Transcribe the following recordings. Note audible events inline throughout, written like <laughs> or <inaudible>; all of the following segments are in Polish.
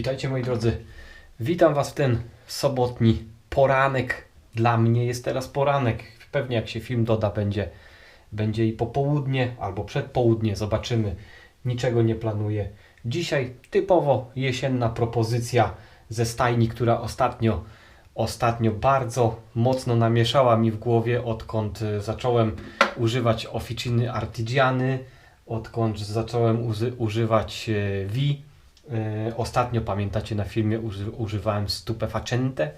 Witajcie moi drodzy. Witam Was w ten sobotni poranek. Dla mnie jest teraz poranek. Pewnie jak się film doda, będzie, będzie i popołudnie albo przedpołudnie. Zobaczymy. Niczego nie planuję. Dzisiaj typowo jesienna propozycja ze stajni, która ostatnio, ostatnio bardzo mocno namieszała mi w głowie, odkąd y, zacząłem używać Officiny Artigiany, odkąd zacząłem używać Vi. Y, Ostatnio pamiętacie na filmie uży, używałem stupefacente,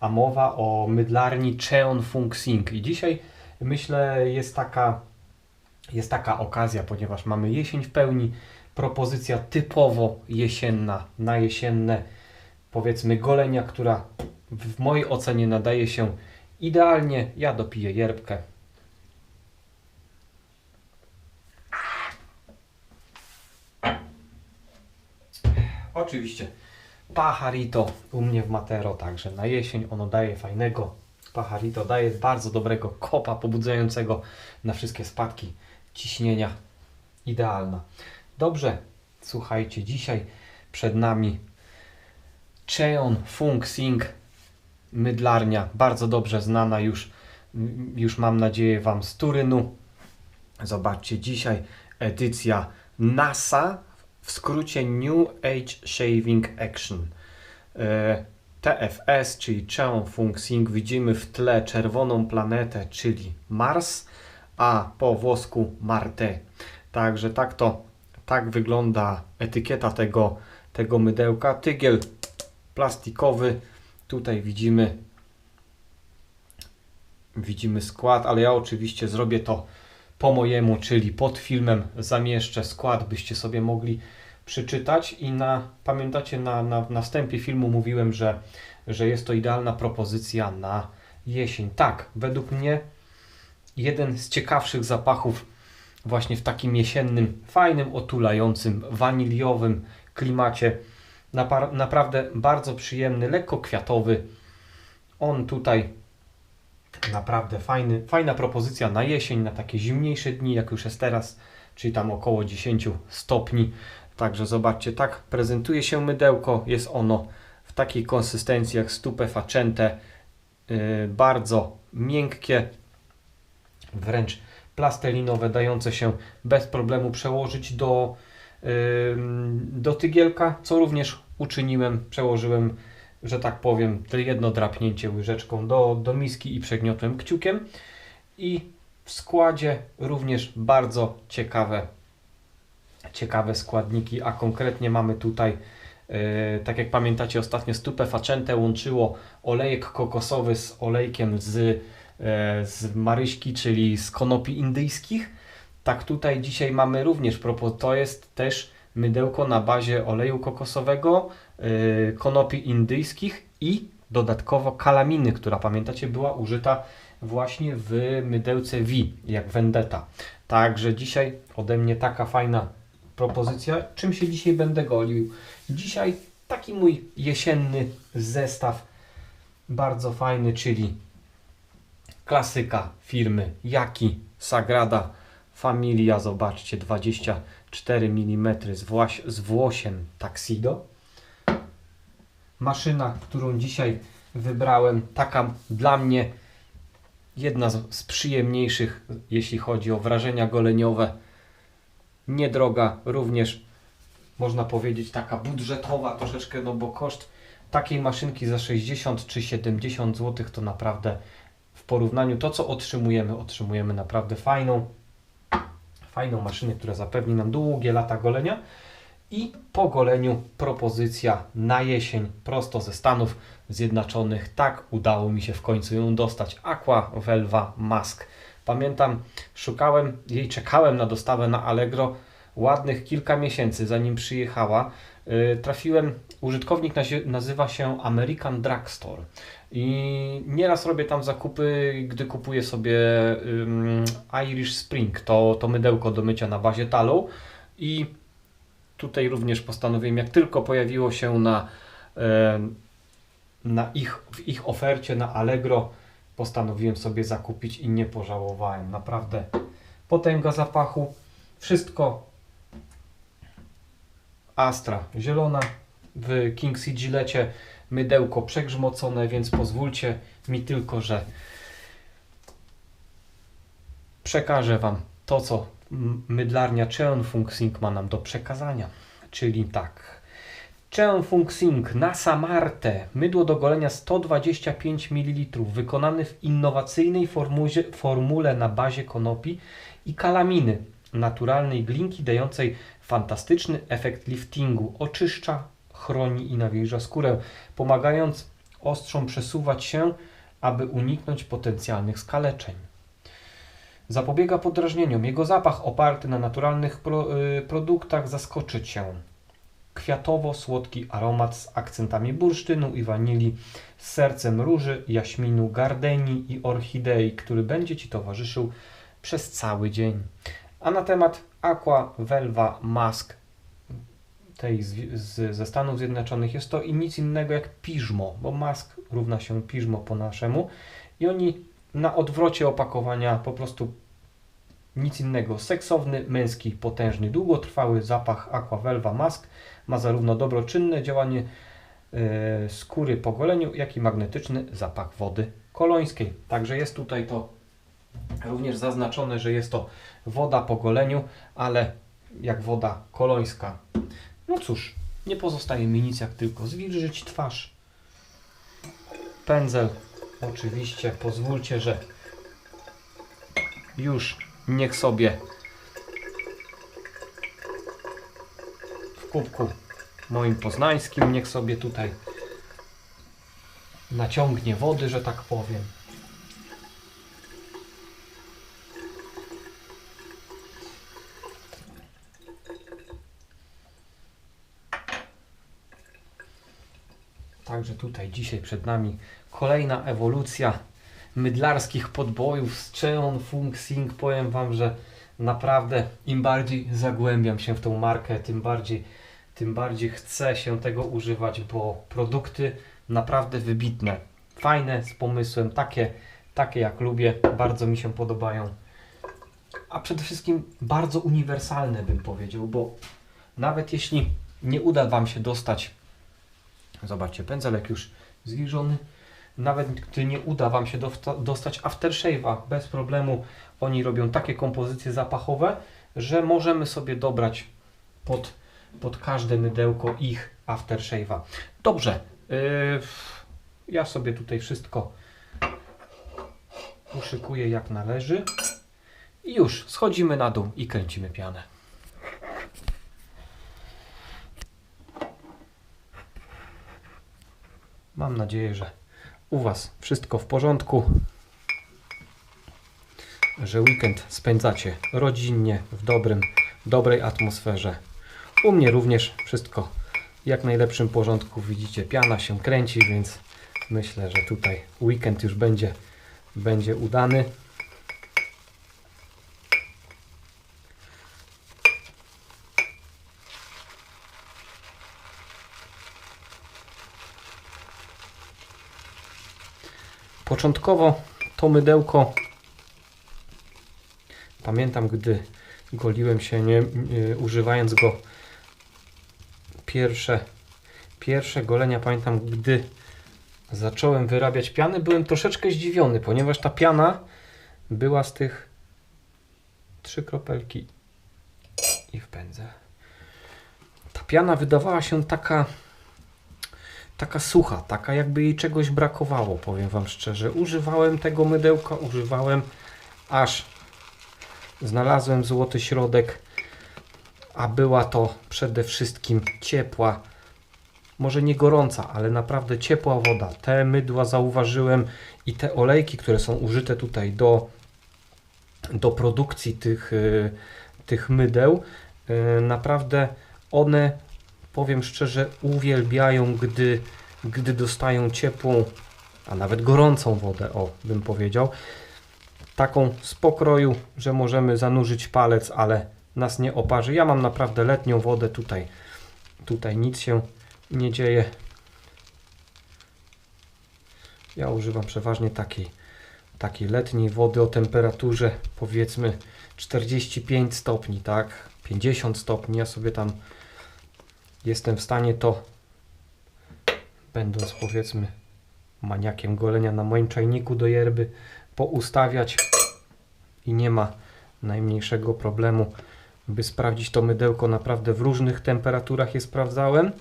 a mowa o mydlarni Cheon Fung Sing. I dzisiaj myślę jest taka, jest taka okazja, ponieważ mamy jesień w pełni, propozycja typowo jesienna, na jesienne powiedzmy golenia, która w mojej ocenie nadaje się idealnie. Ja dopiję yerbkę. Oczywiście Pacharito u mnie w Matero, także na jesień ono daje fajnego. Pacharito daje bardzo dobrego kopa pobudzającego na wszystkie spadki ciśnienia. Idealna. Dobrze, słuchajcie, dzisiaj przed nami Cheon Fung Sing mydlarnia, bardzo dobrze znana już, już mam nadzieję Wam z Turynu. Zobaczcie, dzisiaj edycja NASA, w skrócie New Age Shaving Action. E, TFS, czyli Cheon Fung Sing, widzimy w tle czerwoną planetę, czyli Mars, a po włosku Marte. Także tak to, tak wygląda etykieta tego, tego mydełka. Tygiel plastikowy, tutaj widzimy widzimy skład, ale ja oczywiście zrobię to po mojemu, czyli pod filmem zamieszczę skład, byście sobie mogli przeczytać i na, pamiętacie na, na, na wstępie filmu mówiłem, że, że jest to idealna propozycja na jesień. Tak, według mnie jeden z ciekawszych zapachów właśnie w takim jesiennym, fajnym, otulającym, waniliowym klimacie. Naprawdę bardzo przyjemny, lekko kwiatowy. On tutaj naprawdę fajny, fajna propozycja na jesień, na takie zimniejsze dni, jak już jest teraz, czyli tam około 10 stopni. Także zobaczcie, tak prezentuje się mydełko. Jest ono w takiej konsystencji jak stupefacente, yy, bardzo miękkie, wręcz plastelinowe, dające się bez problemu przełożyć do, yy, do tygielka, co również uczyniłem, przełożyłem, że tak powiem, to jedno drapnięcie łyżeczką do, do miski i przegniotłem kciukiem. I w składzie również bardzo ciekawe, ciekawe składniki, a konkretnie mamy tutaj, yy, tak jak pamiętacie, ostatnio stupefacente łączyło olejek kokosowy z olejkiem z, yy, z maryśki, czyli z konopi indyjskich. Tak tutaj dzisiaj mamy również, propo- to jest też mydełko na bazie oleju kokosowego, konopi indyjskich i dodatkowo kalaminy, która pamiętacie była użyta właśnie w mydełce V, jak Vendetta. Także dzisiaj ode mnie taka fajna propozycja. Czym się dzisiaj będę golił? Dzisiaj taki mój jesienny zestaw, bardzo fajny, czyli klasyka firmy Jaki Sagrada Familia, zobaczcie, 24 mm z, właś, z włosiem Taxido. Maszyna, którą dzisiaj wybrałem, taka dla mnie jedna z, przyjemniejszych, jeśli chodzi o wrażenia goleniowe. Niedroga, również można powiedzieć taka budżetowa troszeczkę, no bo koszt takiej maszynki za 60 czy 70 zł to naprawdę w porównaniu to, co otrzymujemy, otrzymujemy naprawdę fajną, fajną maszynę, która zapewni nam długie lata golenia. I po goleniu propozycja na jesień prosto ze Stanów Zjednoczonych. Tak udało mi się w końcu ją dostać. Aqua Velva Mask. Pamiętam, szukałem jej, czekałem na dostawę na Allegro ładnych kilka miesięcy zanim przyjechała. Yy, trafiłem, użytkownik nazywa się American Drugstore i nieraz robię tam zakupy, gdy kupuję sobie Irish Spring, to, to mydełko do mycia na bazie talą i tutaj również postanowiłem, jak tylko pojawiło się na, e, na ich, w ich ofercie na Allegro, postanowiłem sobie zakupić i nie pożałowałem. Naprawdę potęga zapachu, wszystko Astra zielona, w King's Gillette mydełko przegrzmocone, więc pozwólcie mi tylko, że przekażę Wam to, co mydlarnia Cheon Fung Sing ma nam do przekazania. Czyli tak. Cheon Fung Sing na Samarte. Mydło do golenia 125 ml. Wykonane w innowacyjnej formuzie, formule na bazie konopi i kalaminy. Naturalnej glinki dającej fantastyczny efekt liftingu. Oczyszcza, chroni i nawilża skórę, pomagając ostrzom przesuwać się, aby uniknąć potencjalnych skaleczeń. Zapobiega podrażnieniom. Jego zapach oparty na naturalnych pro, y, produktach zaskoczy Cię. Kwiatowo-słodki aromat z akcentami bursztynu i wanilii, z sercem róży, jaśminu, gardeni i orchidei, który będzie Ci towarzyszył przez cały dzień. A na temat Aqua Velva Mask tej z, z, ze Stanów Zjednoczonych jest to i nic innego jak piżmo, bo mask równa się piżmo po naszemu i oni na odwrocie opakowania po prostu nic innego. Seksowny, męski, potężny, długotrwały zapach Aqua Velva Mask ma zarówno dobroczynne działanie e, skóry po goleniu, jak i magnetyczny zapach wody kolońskiej. Także jest tutaj to również zaznaczone, że jest to woda po goleniu, ale jak woda kolońska. No cóż, nie pozostaje mi nic jak tylko zwilżyć twarz. Pędzel oczywiście pozwólcie, że już niech sobie w kubku moim poznańskim niech sobie tutaj naciągnie wody, że tak powiem. Także tutaj dzisiaj przed nami kolejna ewolucja mydlarskich podbojów z Cheon Fung Sing. Powiem Wam, że naprawdę im bardziej zagłębiam się w tą markę, tym bardziej, tym bardziej chcę się tego używać, bo produkty naprawdę wybitne, fajne, z pomysłem, takie, takie jak lubię, bardzo mi się podobają. A przede wszystkim bardzo uniwersalne bym powiedział, bo nawet jeśli nie uda Wam się dostać Zobaczcie, pędzelek już zwilżony. Nawet gdy nie uda Wam się dosta- dostać aftershave'a, bez problemu oni robią takie kompozycje zapachowe, że możemy sobie dobrać pod, pod każde mydełko ich aftershave'a. Dobrze, yy, ja sobie tutaj wszystko uszykuję jak należy. I już, schodzimy na dół i kręcimy pianę. Mam nadzieję, że u Was wszystko w porządku, że weekend spędzacie rodzinnie, w dobrym, dobrej atmosferze. U mnie również wszystko w jak najlepszym porządku. Widzicie, piana się kręci, więc myślę, że tutaj weekend już będzie, będzie udany. Początkowo to mydełko pamiętam, gdy goliłem się nie, nie, używając go pierwsze pierwsze golenia pamiętam, gdy zacząłem wyrabiać piany, byłem troszeczkę zdziwiony, ponieważ ta piana była z tych trzy kropelki i w pędzel. Ta piana wydawała się taka taka sucha, taka jakby jej czegoś brakowało, powiem Wam szczerze. Używałem tego mydełka, używałem aż znalazłem złoty środek, a była to przede wszystkim ciepła, może nie gorąca, ale naprawdę ciepła woda. Te mydła zauważyłem i te olejki, które są użyte tutaj do, do produkcji tych, y, tych mydeł, y, naprawdę one powiem szczerze, uwielbiają, gdy, gdy dostają ciepłą, a nawet gorącą wodę, o, bym powiedział. Taką z pokroju, że możemy zanurzyć palec, ale nas nie oparzy. Ja mam naprawdę letnią wodę tutaj. Tutaj nic się nie dzieje. Ja używam przeważnie takiej, takiej letniej wody o temperaturze powiedzmy 45 stopni, tak? 50 stopni. Ja sobie tam jestem w stanie to będąc powiedzmy maniakiem golenia na moim czajniku do yerby, poustawiać i nie ma najmniejszego problemu, by sprawdzić to mydełko naprawdę w różnych temperaturach je sprawdzałem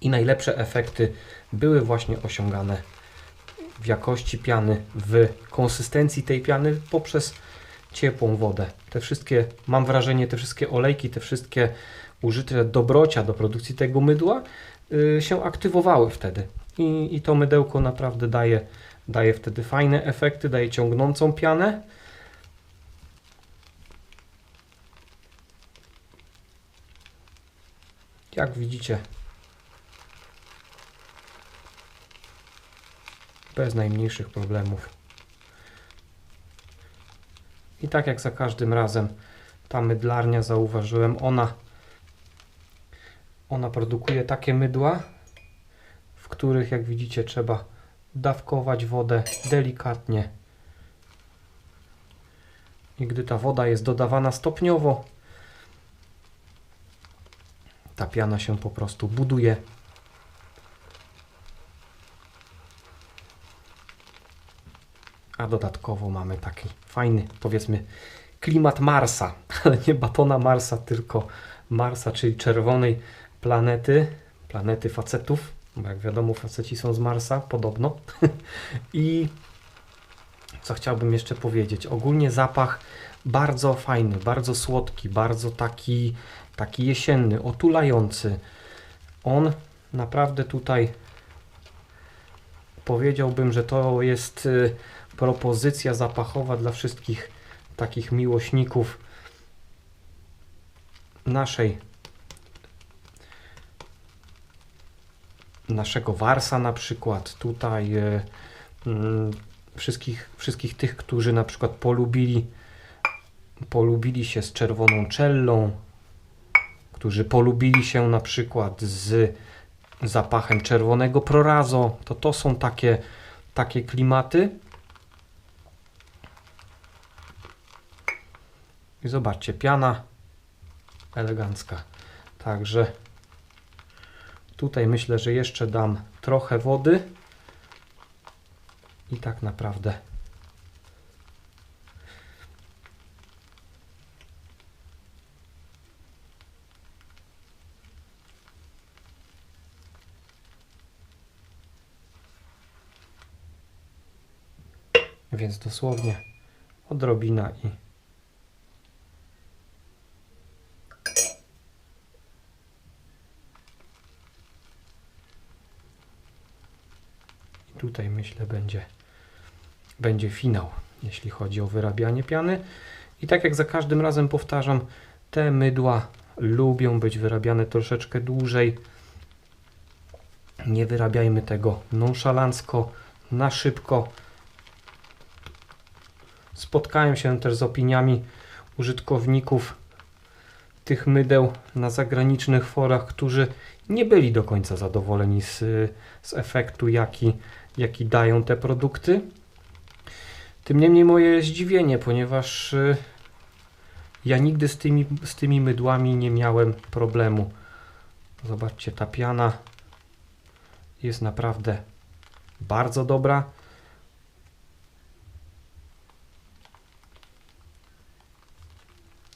i najlepsze efekty były właśnie osiągane w jakości piany, w konsystencji tej piany poprzez ciepłą wodę. Te wszystkie, mam wrażenie, te wszystkie olejki, te wszystkie użyte dobrocia do produkcji tego mydła yy, się aktywowały wtedy. I, I to mydełko naprawdę daje, daje wtedy fajne efekty, daje ciągnącą pianę. Jak widzicie, bez najmniejszych problemów. I tak jak za każdym razem, ta mydlarnia zauważyłem, ona, ona produkuje takie mydła, w których jak widzicie trzeba dawkować wodę delikatnie. I gdy ta woda jest dodawana stopniowo, ta piana się po prostu buduje. A dodatkowo mamy taki fajny, powiedzmy, klimat Marsa, <laughs> ale nie batona Marsa, tylko Marsa, czyli czerwonej planety, planety facetów, bo jak wiadomo, faceci są z Marsa, podobno. <laughs> I co chciałbym jeszcze powiedzieć? Ogólnie zapach bardzo fajny, bardzo słodki, bardzo taki, taki jesienny, otulający. On naprawdę tutaj powiedziałbym, że to jest y, propozycja zapachowa dla wszystkich takich miłośników naszej naszego Warsa na przykład tutaj y, wszystkich, wszystkich tych, którzy na przykład polubili polubili się z czerwoną czellą, którzy polubili się na przykład z zapachem czerwonego prorazo, to to są takie, takie klimaty. I zobaczcie, piana elegancka. Także tutaj myślę, że jeszcze dam trochę wody. I tak naprawdę. Więc dosłownie odrobina i I tutaj myślę będzie będzie finał, jeśli chodzi o wyrabianie piany. I tak jak za każdym razem powtarzam, te mydła lubią być wyrabiane troszeczkę dłużej. Nie wyrabiajmy tego nonszalancko, na szybko. Spotkałem się też z opiniami użytkowników tych mydeł na zagranicznych forach, którzy nie byli do końca zadowoleni z, z efektu, jaki, jaki dają te produkty. Tym niemniej moje zdziwienie, ponieważ y, ja nigdy z tymi, z tymi mydłami nie miałem problemu. Zobaczcie, ta piana jest naprawdę bardzo dobra.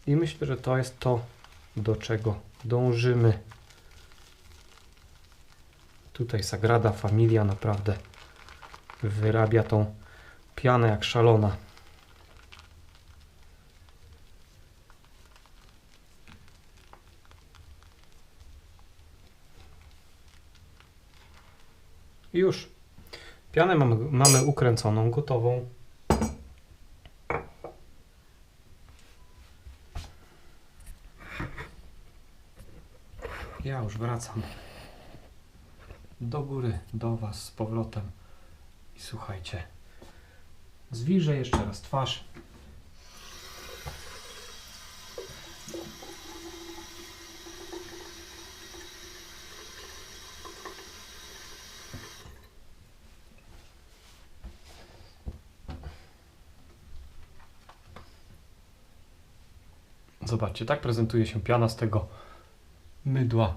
I myślę, że to jest to, do czego dążymy. Tutaj Sagrada Familia naprawdę wyrabia tą pianę jak szalona. Już. Pianę mamy, mamy ukręconą, gotową. Ja już wracam do góry, do Was z powrotem. I słuchajcie, zwilżę jeszcze raz twarz. Zobaczcie, tak prezentuje się piana z tego mydła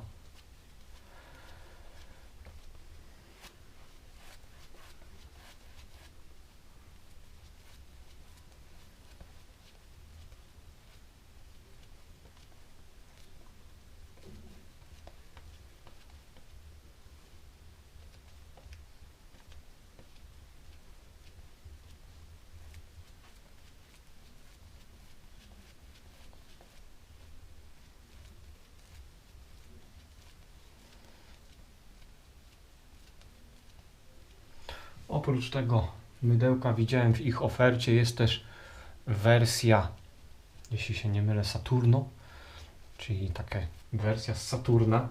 Oprócz tego mydełka widziałem w ich ofercie jest też wersja, jeśli się nie mylę, Saturno, czyli taka wersja z Saturna.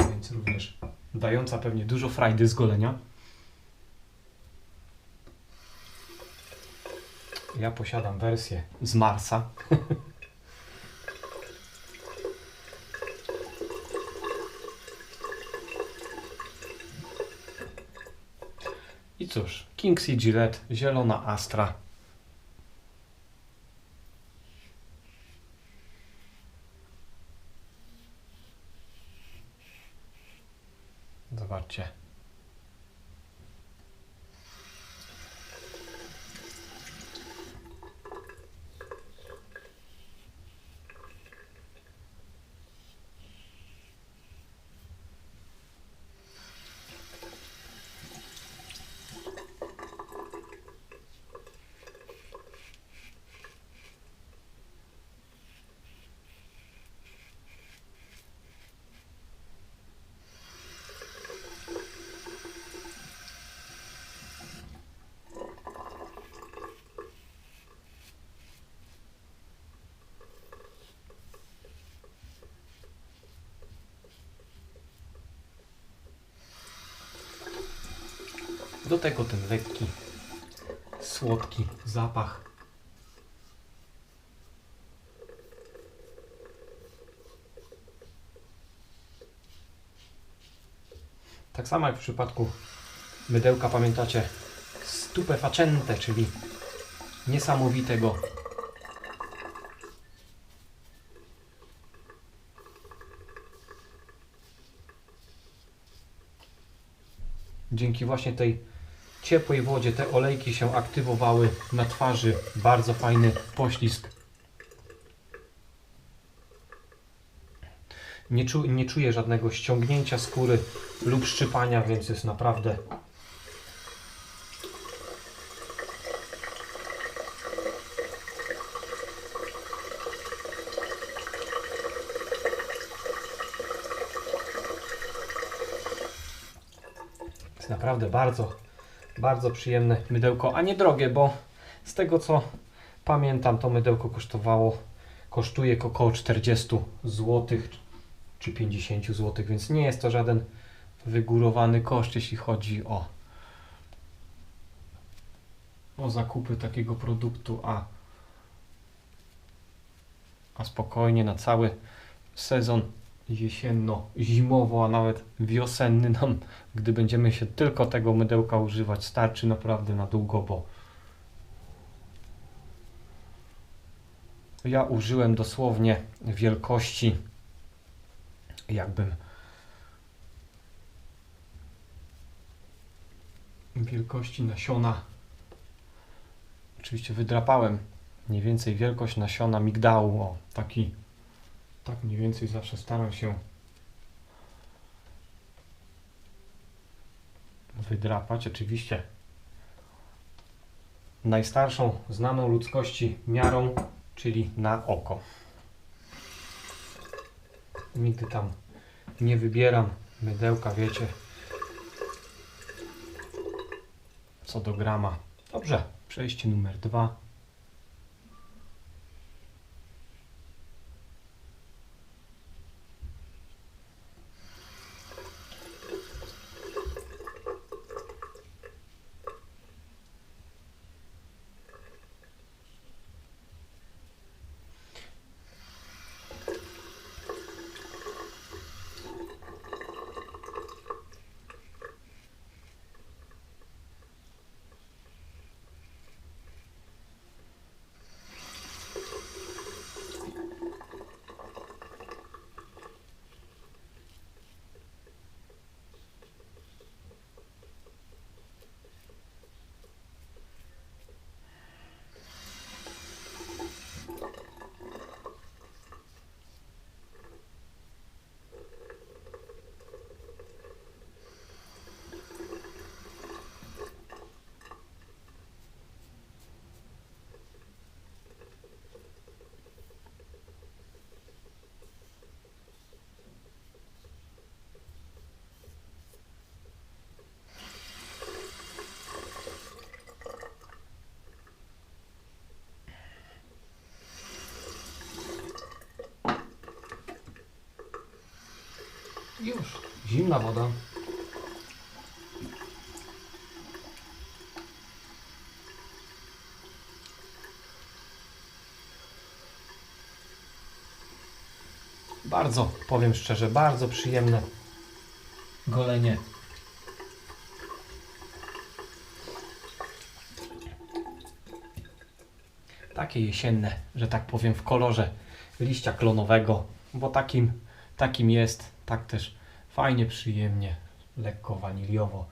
Więc również dająca pewnie dużo frajdy z golenia. Ja posiadam wersję z Marsa. <laughs> I cóż, King's Gillette, zielona Astra. Zobaczcie. Do tego ten lekki, słodki zapach. Tak samo jak w przypadku mydełka, pamiętacie, stupefacente, czyli niesamowitego dzięki właśnie tej ciepłej wodzie te olejki się aktywowały na twarzy. Bardzo fajny poślizg. Nie, czu, nie czuję żadnego ściągnięcia skóry lub szczypania, więc jest naprawdę naprawdę bardzo bardzo przyjemne mydełko, a nie drogie, bo z tego co pamiętam, to mydełko kosztowało, kosztuje około 40 zł czy 50 zł, więc nie jest to żaden wygórowany koszt, jeśli chodzi o, o zakupy takiego produktu, a, a spokojnie na cały sezon jesienno-zimowo, a nawet wiosenny nam, gdy będziemy się tylko tego mydełka używać, starczy naprawdę na długo, bo ja użyłem dosłownie wielkości jakbym wielkości nasiona. Oczywiście wydrapałem mniej więcej wielkość nasiona migdału o taki tak mniej więcej zawsze staram się wydrapać. Oczywiście najstarszą znaną ludzkości miarą, czyli na oko. Nigdy tam nie wybieram mydełka, wiecie, co do grama. Dobrze, przejście numer dwa. Zimna woda. Bardzo, powiem szczerze, bardzo przyjemne golenie. Takie jesienne, że tak powiem, w kolorze liścia klonowego, bo takim, takim jest, tak też fajnie, przyjemnie, lekko waniliowo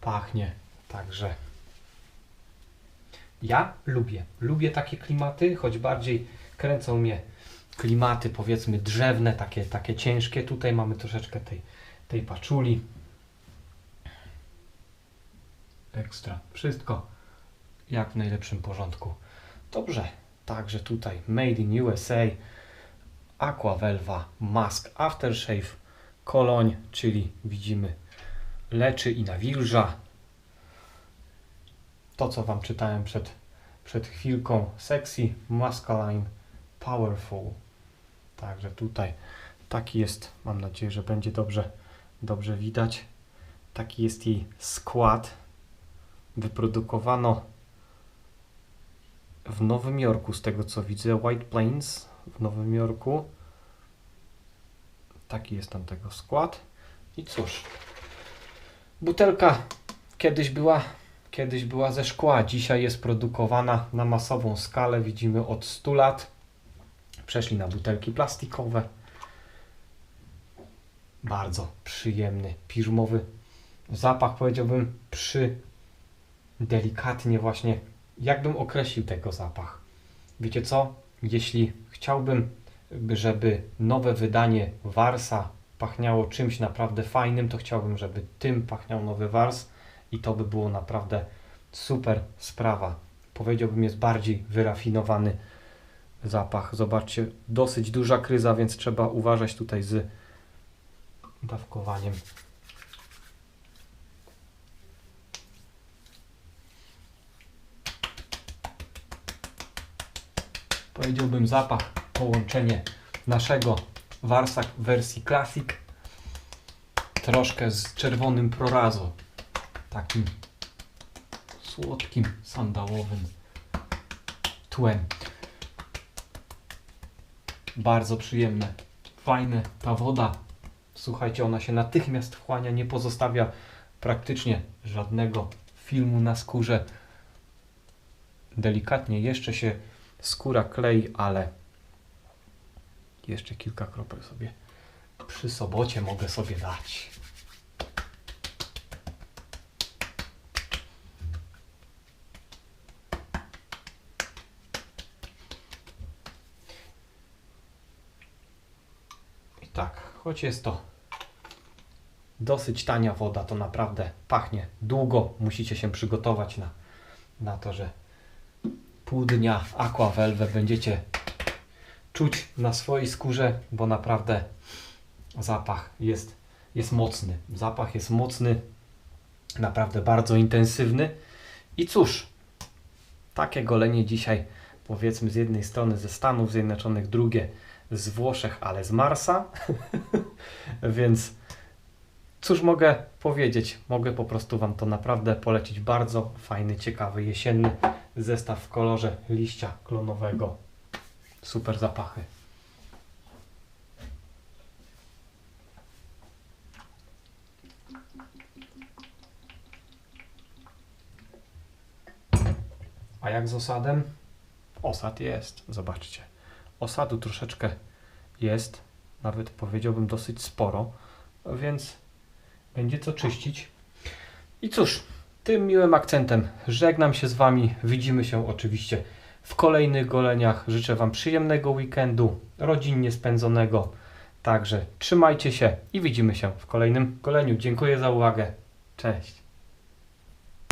pachnie, także ja lubię, lubię takie klimaty, choć bardziej kręcą mnie klimaty powiedzmy drzewne, takie, takie ciężkie. Tutaj mamy troszeczkę tej, tej paczuli. Ekstra. Wszystko jak w najlepszym porządku. Dobrze. Także tutaj Made in USA, Aqua Velva, Mask Aftershave, Koloń, czyli widzimy leczy i nawilża. To co Wam czytałem przed, przed chwilką. Sexy, masculine, powerful. Także tutaj taki jest, mam nadzieję, że będzie dobrze, dobrze widać. Taki jest jej skład. Wyprodukowano w Nowym Jorku, z tego co widzę, White Plains w Nowym Jorku. Taki jest tam tego skład. I cóż, butelka kiedyś była, kiedyś była ze szkła, dzisiaj jest produkowana na masową skalę, widzimy od 100 lat. Przeszli na butelki plastikowe. Bardzo przyjemny, piżmowy zapach, powiedziałbym, przy delikatnie właśnie, jakbym określił tego zapach. Wiecie co? Jeśli chciałbym, żeby nowe wydanie Warsa pachniało czymś naprawdę fajnym, to chciałbym, żeby tym pachniał nowy Wars i to by było naprawdę super sprawa. Powiedziałbym, jest bardziej wyrafinowany zapach. Zobaczcie, dosyć duża kryza, więc trzeba uważać tutaj z dawkowaniem. Powiedziałbym zapach, połączenie naszego Warsak wersji Classic troszkę z czerwonym prorazo. Takim słodkim, sandałowym tłem. Bardzo przyjemne, fajne. Ta woda, słuchajcie, ona się natychmiast wchłania, nie pozostawia praktycznie żadnego filmu na skórze. Delikatnie jeszcze się skóra klei, ale jeszcze kilka kropel sobie przy sobocie mogę sobie dać. I tak, choć jest to dosyć tania woda, to naprawdę pachnie długo. Musicie się przygotować na, na to, że pół dnia Aqua Velve będziecie czuć na swojej skórze, bo naprawdę zapach jest, jest mocny. Zapach jest mocny, naprawdę bardzo intensywny. I cóż, takie golenie dzisiaj, powiedzmy z jednej strony ze Stanów Zjednoczonych, drugie z Włoszech, ale z Marsa. <laughs> Więc cóż mogę powiedzieć? Mogę po prostu Wam to naprawdę polecić. Bardzo fajny, ciekawy, jesienny zestaw w kolorze liścia klonowego. Super zapachy. A jak z osadem? Osad jest, zobaczcie. Osadu troszeczkę jest, nawet powiedziałbym dosyć sporo, więc będzie co czyścić. I cóż, tym miłym akcentem żegnam się z Wami. Widzimy się oczywiście w kolejnych goleniach. Życzę Wam przyjemnego weekendu, rodzinnie spędzonego. Także trzymajcie się i widzimy się w kolejnym goleniu. Dziękuję za uwagę. Cześć.